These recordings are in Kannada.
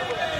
Thank you.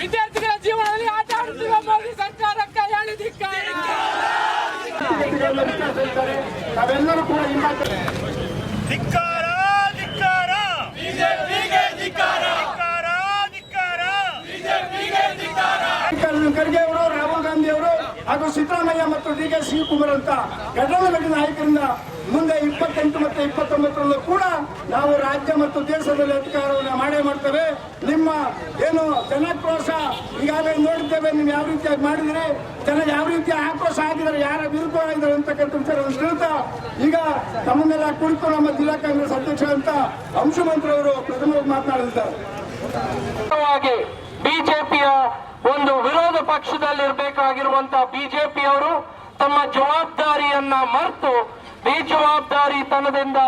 ವಿದ್ಯಾರ್ಥಿಗಳ ಜೀವನದಲ್ಲಿ ಆಟ ಆಡುತ್ತಿರುವ ಮೋದಿ ಸರ್ಕಾರಕ್ಕೆ ಹೇಳಿದಿದ್ದಾರೆ ನಾವೆಲ್ಲರೂ ಕೂಡ ಧಿಕ್ಕಾರ ಧಿಕ್ಕಾರ. ಬಿಜೆಪಿಗೆ ಧಿಕ್ಕಾರ. ಧಿಕ್ಕಾರ ಧಿಕ್ಕಾರ. ಮಲ್ಲಿಕಾರ್ಜುನ ಖರ್ಗೆ ಅವರು ರಾಹುಲ್ ಗಾಂಧಿ ಅವರು ಹಾಗೂ ಸಿದ್ದರಾಮಯ್ಯ ಮತ್ತು ಡಿ ಕೆ ಶಿವಕುಮಾರ್ ಅಂತ ಘಟನೆ ನಾಯಕರಿಂದ ಮುಂದೆ ಇಪ್ಪತ್ತೆಂಟು ಮತ್ತು ಇಪ್ಪತ್ತೊಂಬತ್ತರಲ್ಲೂ ಕೂಡ ನಾವು ರಾಜ್ಯ ಮತ್ತು ದೇಶದಲ್ಲಿ ಅಧಿಕಾರವನ್ನು ಮಾಡೇ ಮಾಡ್ತೇವೆ. ನಿಮ್ಮ ಏನು ಜನಾಕ್ರೋಶ ಈಗಾಗಲೇ ನೋಡುತ್ತೇವೆ ನೀವು ಯಾವ ರೀತಿಯಾಗಿ ಮಾಡಿದರೆ, ಜನ ಯಾವ ರೀತಿಯ ಆಕ್ರೋಶ ಆಗಿದ್ದಾರೆ, ಯಾರ ವಿರುದ್ಧ ಆಗಿದ್ದಾರೆ ಅಂತಕ್ಕಂಥ ವಿಚಾರವನ್ನು ಈಗ ನಮ್ಮನ್ನೆಲ್ಲ ಕುರಿತು ನಮ್ಮ ಜಿಲ್ಲಾ ಕಾಂಗ್ರೆಸ್ ಅಧ್ಯಕ್ಷ ಅಂತ ಅಂಶುಮಂತ್ರಿಯವರು ಪ್ರಥಮವಾಗಿ ಮಾತನಾಡಲಿದ್ದಾರೆ. ವಾಗಿ ಬಿಜೆಪಿಯ ಒಂದು ವಿರೋಧ ಪಕ್ಷದಲ್ಲಿರಬೇಕಾಗಿರುವಂತಹ ಬಿಜೆಪಿಯವರು ತಮ್ಮ ಜವಾಬ್ದಾರಿಯನ್ನ ಮರೆತು ಬೇಜವಾಬ್ದಾರಿತನದಿಂದ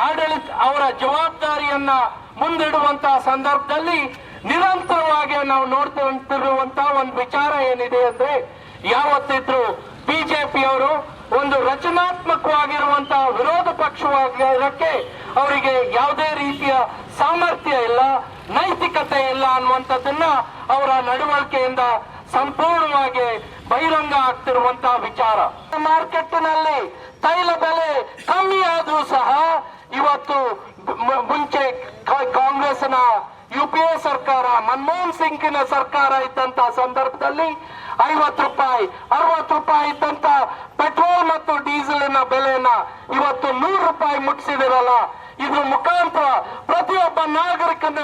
ಆಡಳಿತ ಅವರ ಜವಾಬ್ದಾರಿಯನ್ನ ಮುಂದಿಡುವಂತಹ ಸಂದರ್ಭದಲ್ಲಿ ನಿರಂತರವಾಗಿ ನಾವು ನೋಡ್ತಿರುವಂತಹ ಒಂದು ವಿಚಾರ ಏನಿದೆ ಅಂದ್ರೆ ಯಾವತ್ತಿದ್ರು ಬಿಜೆಪಿಯವರು ಒಂದು ರಚನಾತ್ಮಕವಾಗಿರುವಂತಹ ವಿರೋಧ ಪಕ್ಷವಾಗಿರೋಕ್ಕೆ ಅವರಿಗೆ ಯಾವುದೇ ರೀತಿಯ ಸಾಮರ್ಥ್ಯ ಇಲ್ಲ, ನೈತಿಕತೆ ಇಲ್ಲ ಅನ್ನುವಂಥದ್ದನ್ನ ಅವರ ನಡವಳಿಕೆಯಿಂದ ಸಂಪೂರ್ಣವಾಗಿ ಬಹಿರಂಗ ಆಗ್ತಿರುವಂತಹ ವಿಚಾರ. ಮಾರ್ಕೆಟ್ನಲ್ಲಿ ತೈಲ ಬೆಲೆ ಕಮ್ಮಿ ಆದರೂ ಸಹ ಇವತ್ತು ಮುಂಚೆ ಕಾಂಗ್ರೆಸ್ನ ಯು ಪಿ ಎ ಸರ್ಕಾರ, ಮನಮೋಹನ್ ಸಿಂಗ್ನ ಸರ್ಕಾರ ಇದ್ದಂತ ಸಂದರ್ಭದಲ್ಲಿ ಐವತ್ತು ರೂಪಾಯಿ, ಅರವತ್ತು ರೂಪಾಯಿ ಇದ್ದಂತ ಪೆಟ್ರೋಲ್ ಮತ್ತು ಡೀಸೆಲಿನ ಬೆಲೆನ ಇವತ್ತು ನೂರು ರೂಪಾಯಿ ಮುಟ್ಟಿಸಿದಿರಲ್ಲ ಇದ್ರ ಮುಖಾಂತರ ಪ್ರತಿಯೊಬ್ಬ ನಾಗರಿಕನ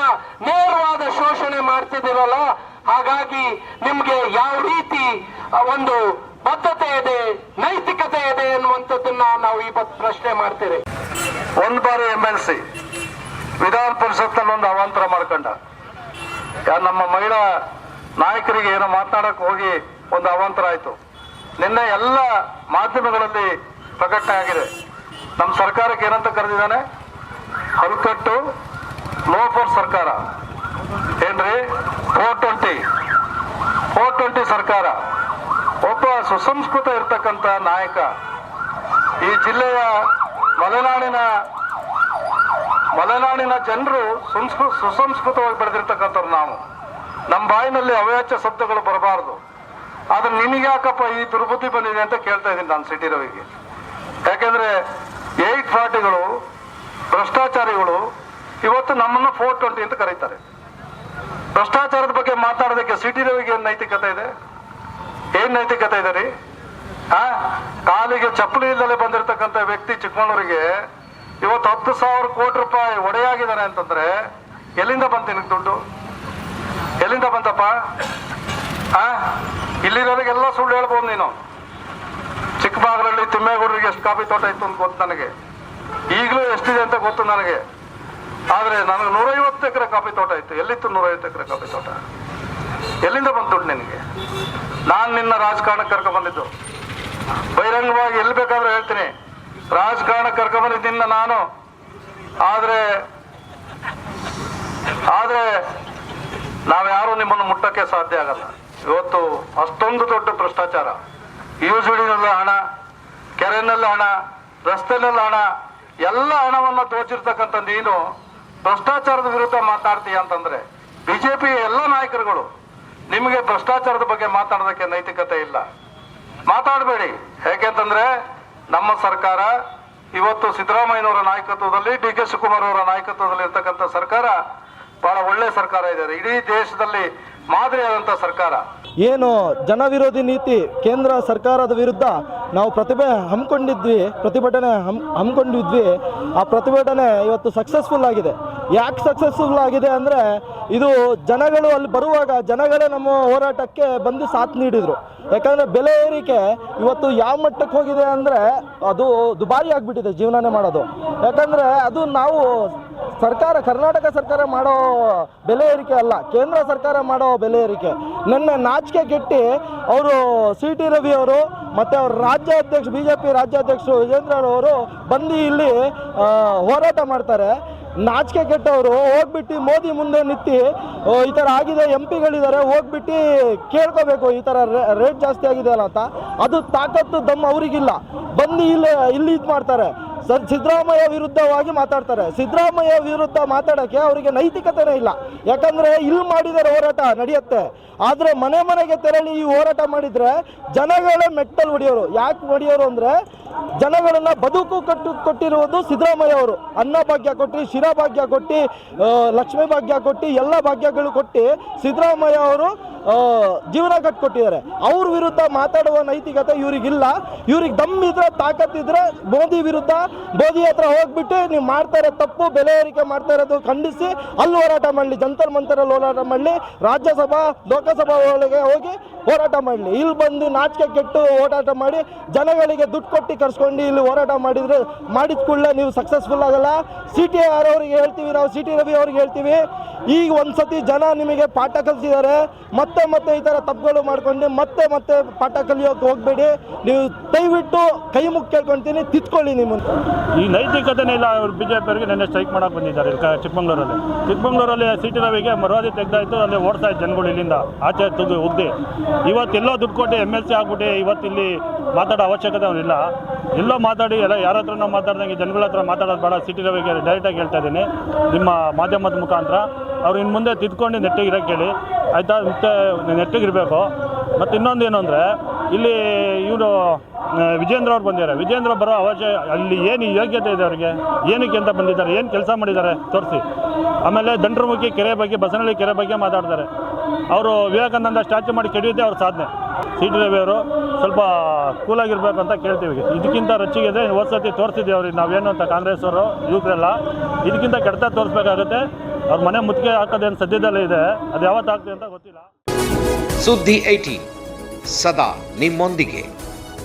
ನೇರವಾದ ಶೋಷಣೆ ಮಾಡ್ತಿದಿರಲ್ಲ. ಹಾಗಾಗಿ ನಿಮ್ಗೆ ಯಾವ ರೀತಿ ಒಂದು ಬದ್ಧತೆ ಇದೆ, ನೈತಿಕತೆ ಇದೆ ಎನ್ನುವಂಥದ್ದನ್ನ ನಾವು ಇವತ್ತು ಪ್ರಶ್ನೆ ಮಾಡ್ತೇವೆ. ಒಂದು ಬಾರಿ ಎಂ ಎಲ್ ಸಿ ವಿಧಾನ ಪರಿಷತ್ನಲ್ಲಿ ಒಂದು ಅವಾಂತರ ಮಾಡ್ಕೊಂಡ. ನಮ್ಮ ಮಹಿಳಾ ನಾಯಕರಿಗೆ ಏನೋ ಮಾತನಾಡಕ್ ಹೋಗಿ ಒಂದು ಅವಾಂತರ ಆಯ್ತು. ನಿನ್ನೆ ಎಲ್ಲ ಮಾಧ್ಯಮಗಳಲ್ಲಿ ಪ್ರಕಟಣೆ ಆಗಿದೆ. ನಮ್ಮ ಸರ್ಕಾರಕ್ಕೆ ಏನಂತ ಕರೆದಿದ್ದಾನೆ? ಹಲ್ಕಟ್ಟು ಲೋಫರ್ ಸರ್ಕಾರ. ಏನ್ರಿ? Four twenty. ಫೋರ್ ಟ್ವೆಂಟಿ ಸರ್ಕಾರ. ಒಬ್ಬ ಸುಸಂಸ್ಕೃತ ಇರ್ತಕ್ಕಂಥ ನಾಯಕ ಈ ಜಿಲ್ಲೆಯ ಮಲೆನಾಡಿನ ಮಲೆನಾಡಿನ ಜನರು ಸಂಸ್ಕೃ, ಸುಸಂಸ್ಕೃತವಾಗಿ ಬೆಳೆದಿರ್ತಕ್ಕಂಥವ್ರು ನಾವು. ನಮ್ಮ ಬಾಯಿನಲ್ಲಿ ಅವ್ಯಾಚ್ಯ ಶಬ್ದಗಳು ಬರಬಾರ್ದು. ಆದ್ರೆ ನಿನಗ್ಯಾಕಪ್ಪ ಈ ದುರ್ಬುದ್ಧಿ ಬಂದಿದೆ ಅಂತ ಕೇಳ್ತಾ ಇದ್ದೀನಿ ನಾನು ಸಿಟಿ ರವಿಗೆ. ಯಾಕೆಂದ್ರೆ ಏಟ್ ಫಾರ್ಟಿಗಳು ಭ್ರಷ್ಟಾಚಾರಿಗಳು ಇವತ್ತು ನಮ್ಮನ್ನು ಫೋರ್ ಟ್ವೆಂಟಿ ಅಂತ ಕರೀತಾರೆ. ಭ್ರಷ್ಟಾಚಾರದ ಬಗ್ಗೆ ಮಾತಾಡೋದಕ್ಕೆ ಸಿಟಿ ರವಿಗೆ ಏನ್ ನೈತಿಕತೆ ಇದೆ? ಏನ್ ನೈತಿಕತೆ ಇದೆ ರೀ? ಆ? ಕಾಲಿಗೆ ಚಪ್ಪಲಿ ಇಲ್ಲದೆ ಬಂದಿರತಕ್ಕಂತ ವ್ಯಕ್ತಿ ಚಿಕ್ಕಮಗಳೂರಿಗೆ ಇವತ್ತು ಹತ್ತು ಸಾವಿರ ಕೋಟಿ ರೂಪಾಯಿ ಒಡೆಯಾಗಿದ್ದಾನೆ ಅಂತಂದ್ರೆ ಎಲ್ಲಿಂದ ಬಂತ ನಿನಗೆ ದುಡ್ಡು? ಎಲ್ಲಿಂದ ಬಂತಪ್ಪ? ಆ? ಇಲ್ಲಿರೋರಿಗೆಲ್ಲ ಸುಳ್ಳು ಹೇಳ್ಬೋದು ನೀನು. ಚಿಕ್ಕಬಾಗಲಲ್ಲಿ ತಿಮ್ಮೇಗೌಡರಿಗೆ ಎಷ್ಟು ಕಾಫಿ ತೋಟ ಇತ್ತು ಅಂತ ಗೊತ್ತು ನನಗೆ. ಈಗಲೂ ಎಷ್ಟಿದೆ ಅಂತ ಗೊತ್ತು ನನಗೆ. ಆದ್ರೆ ನನಗೆ ನೂರೈವತ್ತು ಎಕರೆ ಕಾಫಿ ತೋಟ ಇತ್ತು. ಎಲ್ಲಿತ್ತು ನೂರೈವತ್ತು ಎಕರೆ ಕಾಫಿ ತೋಟ? ಎಲ್ಲಿಂದ ಬಂತು ನಿನಗೆ? ನಾನು ನಿನ್ನ ರಾಜಕಾರಣಕ್ಕೆ ಕರ್ಕ ಬಂದಿದ್ದು. ಬಹಿರಂಗವಾಗಿ ಎಲ್ಲಿ ಬೇಕಾದ್ರೂ ಹೇಳ್ತೀನಿ. ರಾಜಕಾರಣಕ್ಕೆ ಕರ್ಕ ಬಂದಿದ್ದ ನಾನು. ಆದ್ರೆ ಆದ್ರೆ ನಾವ್ಯಾರು ನಿಮ್ಮನ್ನು ಮುಟ್ಟಕ್ಕೆ ಸಾಧ್ಯ ಆಗಲ್ಲ. ಇವತ್ತು ಅಷ್ಟೊಂದು ದೊಡ್ಡ ಭ್ರಷ್ಟಾಚಾರ. ಯೂಸ್ ಹಣ, ಕೆರೆನಲ್ಲಿ ಹಣ, ರಸ್ತೆನಲ್ಲಿ ಹಣ, ಎಲ್ಲ ಹಣವನ್ನು ದೋಚಿರ್ತಕ್ಕಂಥ ನೀನು ಭ್ರಷ್ಟಾಚಾರದ ವಿರುದ್ಧ ಮಾತಾಡ್ತೀಯ ಅಂತಂದ್ರೆ ಬಿಜೆಪಿ ಎಲ್ಲ ನಾಯಕರುಗಳು ನಿಮಗೆ ಭ್ರಷ್ಟಾಚಾರದ ಬಗ್ಗೆ ಮಾತಾಡೋದಕ್ಕೆ ನೈತಿಕತೆ ಇಲ್ಲ. ಮಾತಾಡಬೇಡಿ. ಯಾಕೆಂತಂದ್ರೆ ನಮ್ಮ ಸರ್ಕಾರ ಇವತ್ತು ಸಿದ್ದರಾಮಯ್ಯನವರ ನಾಯಕತ್ವದಲ್ಲಿ ಡಿ ಕೆ ಶಿವಕುಮಾರ್ ಅವರ ನಾಯಕತ್ವದಲ್ಲಿ ಇರ್ತಕ್ಕಂಥ ಸರ್ಕಾರ ಬಹಳ ಒಳ್ಳೆ ಸರ್ಕಾರ ಇದೆ. ಇಡೀ ದೇಶದಲ್ಲಿ ಮಾದರಿಯಾದಂಥ ಸರ್ಕಾರ. ಏನು ಜನವಿರೋಧಿ ನೀತಿ ಕೇಂದ್ರ ಸರ್ಕಾರದ ವಿರುದ್ಧ ನಾವು ಪ್ರತಿಭೆ ಹಮ್ಮಿಕೊಂಡಿದ್ವಿ, ಪ್ರತಿಭಟನೆ ಹಮ್, ಹಮ್ಮಿಕೊಂಡಿದ್ವಿ. ಆ ಪ್ರತಿಭಟನೆ ಇವತ್ತು ಸಕ್ಸಸ್ಫುಲ್ ಆಗಿದೆ. ಯಾಕೆ ಸಕ್ಸಸ್ಫುಲ್ ಆಗಿದೆ ಅಂದರೆ ಇದು ಜನಗಳು ಅಲ್ಲಿ ಬರುವಾಗ ಜನಗಳೇ ನಮ್ಮ ಹೋರಾಟಕ್ಕೆ ಬಂದು ಸಾಥ್ ನೀಡಿದರು. ಯಾಕಂದರೆ ಬೆಲೆ ಏರಿಕೆ ಇವತ್ತು ಯಾವ ಮಟ್ಟಕ್ಕೆ ಹೋಗಿದೆ ಅಂದರೆ ಅದು ದುಬಾರಿ ಆಗಿಬಿಟ್ಟಿದೆ ಜೀವನನೇ ಮಾಡೋದು. ಯಾಕಂದರೆ ಅದು ನಾವು ಸರ್ಕಾರ, ಕರ್ನಾಟಕ ಸರ್ಕಾರ ಮಾಡೋ ಬೆಲೆ ಏರಿಕೆ ಅಲ್ಲ, ಕೇಂದ್ರ ಸರ್ಕಾರ ಮಾಡೋ ಬೆಲೆ ಏರಿಕೆ. ನನ್ನ ನಾಚಿಕೆ ಕೆಟ್ಟಿ, ಅವರು ಸಿ ಟಿ ರವಿ ಅವರು ಮತ್ತು ಅವ್ರ ರಾಜ್ಯಾಧ್ಯಕ್ಷ ಬಿ ಜೆ ಪಿ ರಾಜ್ಯಾಧ್ಯಕ್ಷರು ವಿಜೇಂದ್ರ ಅವರು ಬಂದು ಇಲ್ಲಿ ಹೋರಾಟ ಮಾಡ್ತಾರೆ. ನಾಚಿಕೆ ಕೆಟ್ಟವರು ಹೋಗ್ಬಿಟ್ಟು ಮೋದಿ ಮುಂದೆ ನಿತ್ತಿ ಈ ಥರ ಆಗಿದೆ, ಎಂ ಪಿಗಳಿದ್ದಾರೆ, ಹೋಗ್ಬಿಟ್ಟು ಕೇಳ್ಕೋಬೇಕು, ಈ ಥರ ರೇಟ್ ಜಾಸ್ತಿ ಆಗಿದೆ ಅಲ್ಲ ಅಂತ. ಅದು ತಾಕತ್ತು ದಮ್ ಅವರಿಗಿಲ್ಲ. ಬಂದು ಇಲ್ಲಿ ಇಲ್ಲಿ ಇದು ಮಾಡ್ತಾರೆ. ಸರ್ ಸಿದ್ದರಾಮಯ್ಯ ವಿರುದ್ಧವಾಗಿ ಮಾತಾಡ್ತಾರೆ. ಸಿದ್ದರಾಮಯ್ಯ ವಿರುದ್ಧ ಮಾತಾಡೋಕ್ಕೆ ಅವರಿಗೆ ನೈತಿಕತೆನೇ ಇಲ್ಲ. ಯಾಕಂದರೆ ಇಲ್ಲಿ ಮಾಡಿದರೆ ಹೋರಾಟ ನಡೆಯುತ್ತೆ. ಆದರೆ ಮನೆ ಮನೆಗೆ ತೆರಳಿ ಈ ಹೋರಾಟ ಮಾಡಿದರೆ ಜನಗಳೇ ಮೆಟ್ಟಲು ಹೊಡೆಯೋರು. ಯಾಕೆ ಹೊಡೆಯೋರು ಅಂದರೆ ಜನಗಳನ್ನ ಬದುಕು ಕಟ್ಟು ಕೊಟ್ಟಿರುವುದು ಸಿದ್ದರಾಮಯ್ಯ ಅವರು. ಅನ್ನ ಭಾಗ್ಯ ಕೊಟ್ಟು, ಶಿರಾ ಭಾಗ್ಯ ಕೊಟ್ಟು ಲಕ್ಷ್ಮೀ ಭಾಗ್ಯ ಕೊಟ್ಟು, ಎಲ್ಲ ಭಾಗ್ಯಗಳು ಕೊಟ್ಟು ಸಿದ್ದರಾಮಯ್ಯ ಅವರು ಜೀವನ ಕಟ್ಕೊಟ್ಟಿದ್ದಾರೆ. ಅವ್ರ ವಿರುದ್ಧ ಮಾತಾಡುವ ನೈತಿಕತೆ ಇವ್ರಿಗಿಲ್ಲ. ಇವ್ರಿಗೆ ದಮ್ ಇದ್ರೆ ತಾಕತ್ತಿದ್ರೆ ಮೋದಿ ವಿರುದ್ಧ, ಮೋದಿ ಹತ್ರ ಹೋಗ್ಬಿಟ್ಟು ನೀವು ಮಾಡ್ತಾರೆ ತಪ್ಪು, ಬೆಲೆ ಏರಿಕೆ ಮಾಡ್ತಾ ಇರೋದು ಖಂಡಿಸಿ, ಅಲ್ಲಿ ಹೋರಾಟ ಮಾಡಲಿ, ಜಂತರ್ ಮಂತರಲ್ಲಿ ಹೋರಾಟ ಮಾಡಲಿ, ರಾಜ್ಯಸಭಾ, ಲೋಕಸಭಾ ಒಳಗೆ ಹೋಗಿ ಹೋರಾಟ ಮಾಡಲಿ. ಇಲ್ಲಿ ಬಂದು ನಾಚಿಕೆ ಕೆಟ್ಟು ಹೋರಾಟ ಮಾಡಿ, ಜನಗಳಿಗೆ ದುಡ್ಡು ಕೊಟ್ಟು ಕರ್ಸ್ಕೊಂಡು ಇಲ್ಲಿ ಹೋರಾಟ ಮಾಡಿದ್ರೆ ಮಾಡಿದ ಕೂಡಲೇ ನೀವು ಸಕ್ಸಸ್ಫುಲ್ ಆಗಲ್ಲ. ಸಿ ಟಿ ಆರ್ ಅವ್ರಿಗೆ ಹೇಳ್ತೀವಿ ನಾವು ಸಿ ಟಿ ರವಿ ಅವ್ರಿಗೆ ಹೇಳ್ತೀವಿ. ಈಗ ಒಂದ್ಸತಿ ಜನ ನಿಮಗೆ ಪಾಠ ಕಲಿಸಿದ್ದಾರೆ. ಮತ್ತೆ ಮತ್ತೆ ಈ ಥರ ತಪ್ಪುಗಳು ಮಾಡ್ಕೊಂಡು ಮತ್ತೆ ಮತ್ತೆ ಪಾಠ ಕಲಿಯೋಕೆ ಹೋಗಬೇಡಿ. ನೀವು ದಯವಿಟ್ಟು ಕೈ ಮುಖ ಕೇಳ್ಕೊತೀನಿ ತಿತ್ಕೊಳ್ಳಿ ನಿಮ್ಮನ್ನು. ಈ ನೈತಿಕತೆನೇ ಇಲ್ಲ ಅವ್ರು ಬಿ ಜೆ ಪಿಯವರಿಗೆ ನಿನ್ನೆ ಸ್ಟ್ರೈಕ್ ಮಾಡಕ್ಕೆ ಬಂದಿದ್ದಾರೆ ಚಿಕ್ಕಮಂಗ್ಳೂರಲ್ಲಿ. ಚಿಕ್ಕಮಂಗ್ಳೂರಲ್ಲಿ ಸಿ ಟಿ ರವಿಗೆ ಮರವಾದಿ ತೆಗ್ದಾಯ್ತು, ಅಲ್ಲಿ ಓಡ್ತಾ ಇದ್ದ ಜನಗಳು ಇಲ್ಲಿಂದ ಆಚೆ ತುಗಿ ಉಗ್ದಿ ಇವತ್ತೆಲ್ಲೋ ದುಡ್ಡು ಕೊಟ್ಟು ಎಂ ಎಲ್ ಸಿ ಆಗ್ಬಿಟ್ಟು, ಇವತ್ತಿಲ್ಲಿ ಮಾತಾಡೋ ಅವಶ್ಯಕತೆ ಅವನಿಲ್ಲ ಎಲ್ಲೋ ಮಾತಾಡಿ, ಎಲ್ಲ ಯಾರ ಹತ್ರನೋ ಮಾತಾಡ್ದಂಗೆ ಜನಗಳ ಹತ್ರ ಮಾತಾಡೋದು ಬೇಡ, ಸಿಟಿ ರವಿಗೆ ಡೈರೆಕ್ಟಾಗಿ ಹೇಳ್ತಾ ಇದ್ದೀನಿ. ನಿಮ್ಮ ಮಾಧ್ಯಮದ ಮುಖಾಂತರ ಅವ್ರು ಇನ್ನು ಮುಂದೆ ತಿದ್ಕೊಂಡು ನೆಟ್ಟಿಗೆ ಇರೋಕ್ಕೆ ಹೇಳಿ ಆಯಿತಾ? ಮತ್ತೆ ನೆಟ್ಟಿಗಿರಬೇಕು ಮತ್ತು ಇನ್ನೊಂದು ಏನು ಅಂದರೆ, ಇಲ್ಲಿ ಇವರು ವಿಜೇಂದ್ರ ಅವ್ರು ಬಂದಿದ್ದಾರೆ. ವಿಜೇಂದ್ರ ಬರೋ ಅವಶ್ಯ, ಅಲ್ಲಿ ಏನು ಯೋಗ್ಯತೆ ಇದೆ ಅವರಿಗೆ? ಏನಕ್ಕೆ ಅಂತ ಬಂದಿದ್ದಾರೆ? ಏನು ಕೆಲಸ ಮಾಡಿದ್ದಾರೆ? ತೋರಿಸಿ. ಆಮೇಲೆ ದಂಡ್ರಮುಖಿ ಕೆರೆ ಬಗ್ಗೆ, ಬಸನಹಳ್ಳಿ ಕೆರೆ ಬಗ್ಗೆ ಮಾತಾಡ್ತಾರೆ. ಅವರು ವಿವೇಕಾನಂದ ಸ್ಟ್ಯಾಚ್ಯೂ ಮಾಡಿ ಕೆಡಿಯುತ್ತೆ ಅವ್ರ ಸಾಧನೆ. ಸಿ. ಟಿ. ರವಿ ಅವರು ಸ್ವಲ್ಪ ಕೂಲಾಗಿರ್ಬೇಕು ಅಂತ ಕೇಳ್ತೀವಿ. ಇದಕ್ಕಿಂತ ರಚ್ಚಿಗೆ ಹೋದ ಸತಿ ತೋರಿಸಿದ್ದೀವಿ ಅವ್ರಿಗೆ ನಾವೇನು ಅಂತ ಕಾಂಗ್ರೆಸ್ ಅವರು, ಯುವಕರೆಲ್ಲ. ಇದಕ್ಕಿಂತ ಕೆಡ್ತ ತೋರಿಸ್ಬೇಕಾಗುತ್ತೆ. ಅವ್ರ ಮನೆ ಮುತ್ತಿಗೆ ಹಾಕೋದೇನು ಸದ್ಯದಲ್ಲೇ ಇದೆ. ಅದು ಯಾವತ್ತಾಗ್ತದೆ ಅಂತ ಗೊತ್ತಿಲ್ಲ. ಸುದ್ದಿ ಐಟಿ, ಸದಾ ನಿಮ್ಮೊಂದಿಗೆ.